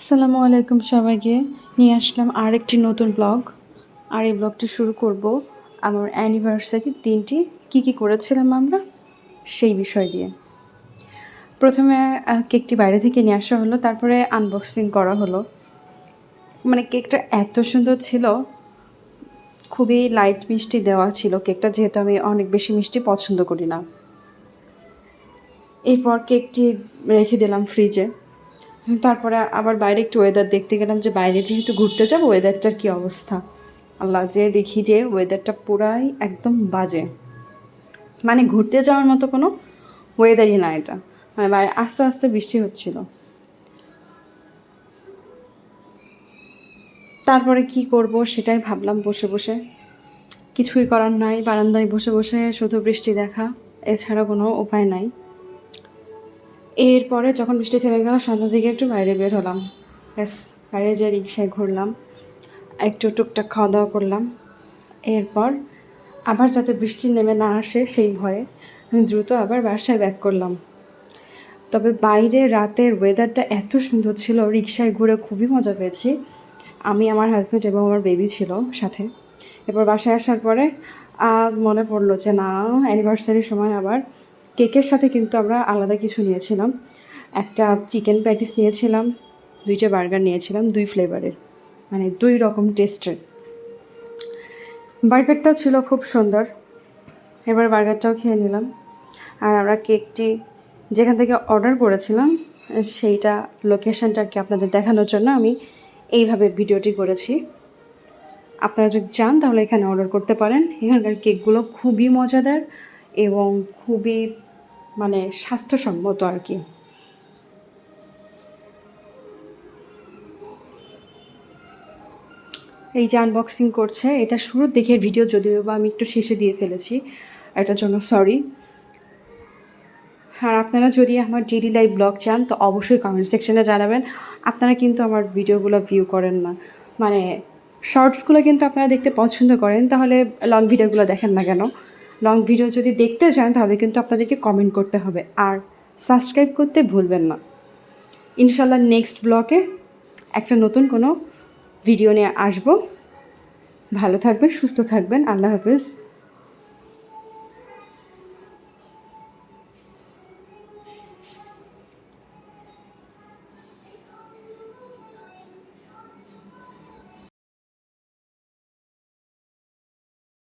আসসালামু আলাইকুম সবাইকে। নিয়ে আসলাম আর একটি নতুন ব্লগ। আর এই ব্লগটি শুরু করব আমার অ্যানিভার্সারি দিনটি। কি কি করেছিলাম আমরা? সেই বিষয় দিয়ে। প্রথমে কেকটি বাইরে থেকে নিয়ে আসা হলো, তারপরে আনবক্সিং করা হলো। মানে কেকটা এত সুন্দর ছিল, খুবই লাইট মিষ্টি দেওয়া ছিল কেকটা যেহেতু আমি অনেক বেশি মিষ্টি পছন্দ করি না। এরপর কেকটি রেখে দিলাম ফ্রিজে তারপরে আবার বাইরে একটু ওয়েদার দেখতে গেলাম যে বাইরে যেহেতু ঘুরতে যাব ওয়েদারটার কী অবস্থা? আল্লাহ যে দেখি যে ওয়েদারটা পুরাই একদম বাজে। মানে ঘুরতে যাওয়ার মতো কোনো ওয়েদারই না এটা। মানে বাইরে আস্তে আস্তে বৃষ্টি হচ্ছিল। তারপরে কি করব সেটাই ভাবলাম বসে বসে। কিছুই করার নাই, বারান্দায় বসে বসে শুধু বৃষ্টি দেখা। এছাড়া কোনো উপায় নাই। এরপরে যখন বৃষ্টি থেমে গেল, সন্ধ্যার দিকে একটু বাইরে বের হলাম। ব্যাস, বাইরে যে রিক্সায় ঘুরলাম, একটু টুকটাক খাওয়া দাওয়া করলাম। এরপর আবার যাতে বৃষ্টি নেমে না আসে সেই ভয়ে দ্রুত আবার বাসায় ব্যাক করলাম। তবে বাইরে রাতের ওয়েদারটা এত সুন্দর ছিল, রিক্সায় ঘুরে খুবই মজা পেয়েছি। আমি, আমার হাজব্যান্ড এবং আমার বেবি ছিল সাথে। এরপর বাসায় আসার পরে মনে পড়ল যে না অ্যানিভার্সারির সময় আবার কেকের সাথে কিন্তু আমরা আলাদা কিছু নিয়েছিলাম। একটা চিকেন প্যাটিস নিয়েছিলাম, দুইটা বার্গার নিয়েছিলাম, দুই ফ্লেভারের মানে দুই রকম টেস্টের। বার্গারটাও ছিল খুব সুন্দর, এবার বার্গারটাও খেয়ে নিলাম। আর আমরা কেকটি যেখান থেকে অর্ডার করেছিলাম, সেইটা লোকেশনটাকে আপনাদের দেখানোর জন্য আমি এইভাবে ভিডিওটি করেছি। আপনারা যদি চান তাহলে এখানে অর্ডার করতে পারেন। এখানকার কেকগুলো খুবই মজাদার এবং খুবই মানে স্বাস্থ্যসম্মত আর কি। এই যে আনবক্সিং করছে, এটা শুরুর দিকের ভিডিও যদিও বা আমি একটু শেষে দিয়ে ফেলেছি, এটার জন্য সরি আর আপনারা যদি আমার ডেলি লাইভ ব্লগ চান, তো অবশ্যই কমেন্ট সেকশনে জানাবেন। আপনারা কিন্তু আমার ভিডিওগুলো ভিউ করেন না। মানে শর্টসগুলো কিন্তু আপনারা দেখতে পছন্দ করেন, তাহলে লং ভিডিওগুলো দেখেন না কেন? লং ভিডিও যদি দেখতে চান, তাহলে কিন্তু আপনাদেরকে কমেন্ট করতে হবে। আর সাবস্ক্রাইব করতে ভুলবেন না। ইনশাল্লাহ নেক্সট ব্লকে একটা নতুন কোনো ভিডিও নিয়ে আসব। ভালো থাকবেন, সুস্থ থাকবেন। আল্লাহ হাফিজ।